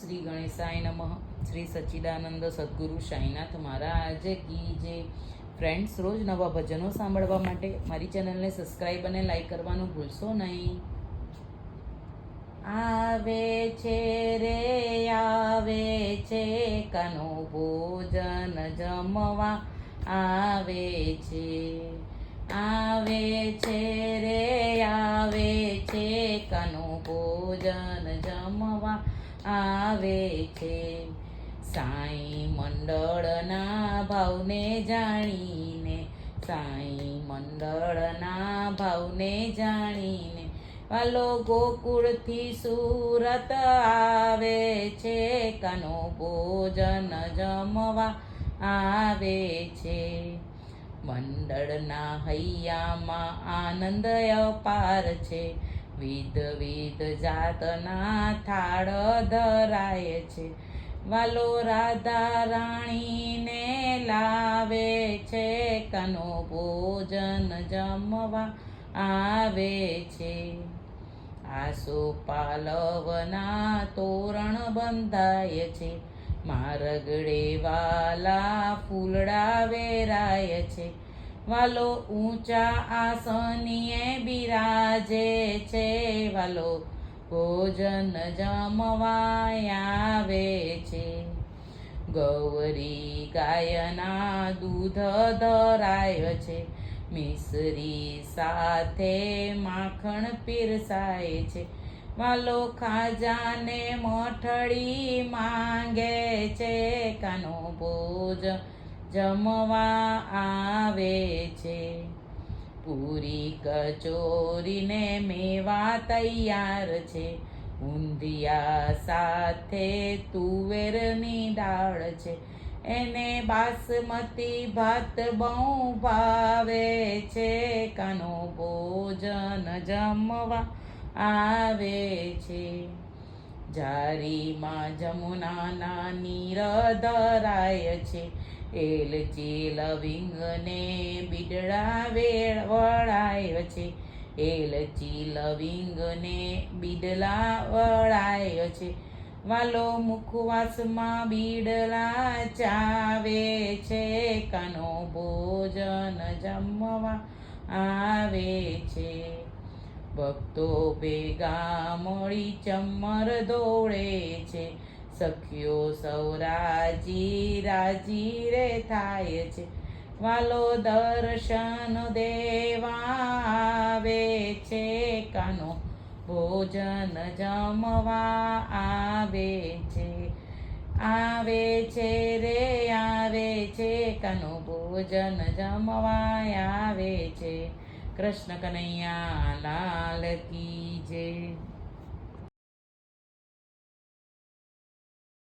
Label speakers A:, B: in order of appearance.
A: શ્રી ગણેશાય નમઃ. શ્રી સચ્ચિદાનંદ સદગુરુ સાંઈનાથ મહારાજ કી જે ફ્રેન્ડ્સ રોજ નવા ભજનો સાંભળવા માટે મારી ચેનલને સબસ્ક્રાઈબ અને લાઈક કરવાનું ભૂલશો નહીં. આવે છે રે, આવે છે કનો ભોજન જમવા. આવે છે આવે છે રે, આવે છે કનો ભોજન જમવા. આવે છે. સાંઈ મંડળના ભાવને જાણીને, સાંઈ મંડળના ભાવને જાણીને, વાલો ગોકુળથી સુરત આવે છે. કનો ભોજન જમવા આવે છે. મંડળના હૈયામાં આનંદ અપાર છે. વિધ વિધ જાતના થાળ ધરાય છે. વાલો રાધા રાણીને લાવે છે કનો ભોજન જમવા આવે છે. આસો પાલવના તોરણ બંધાય છે. મારગડે વાલા ફૂલડા વેરાય છે. વાલો ઊંચા આસનીએ બિરાજે છે, વાલો ભોજન જમવા આવે છે. ગૌરી ગાયના દૂધ ધરાય છે મિસરી સાથે માખણ પીરસાય છે. વાલો ખાજાને મઠળી માંગે છે, કાનો ભોજ જમવા આવે છે. પૂરી કચોરીને મેવા તૈયાર છે. ઊંધિયા સાથે તુવેરની દાળ છે. એને બાસમતી ભાત બહુ ભાવે છે. કાનો ભોજન જમવા આવે છે. જારીમાં જમુના નાની ધરાય છે. એલચી લવિંગને બિડળા વેળ વળાય છે. એલચી લવિંગને બીડલા વળાય છે. વાલો મુખવાસમાં બીડલા ચાવે છે. કાનો ભોજન જમવા આવે છે. ભક્તો ભેગા મળી ચમર દોડે છે. સખીઓ સૌરાજી રાજી રે થાય છે. વાલો દર્શન દેવા આવે છે કાનો. ભોજન જમવા આવે છે. આવે છે રે, આવે છે કાનો. ભોજન જમવા આવે છે. કૃષ્ણ કનૈયા લાલ કી જય.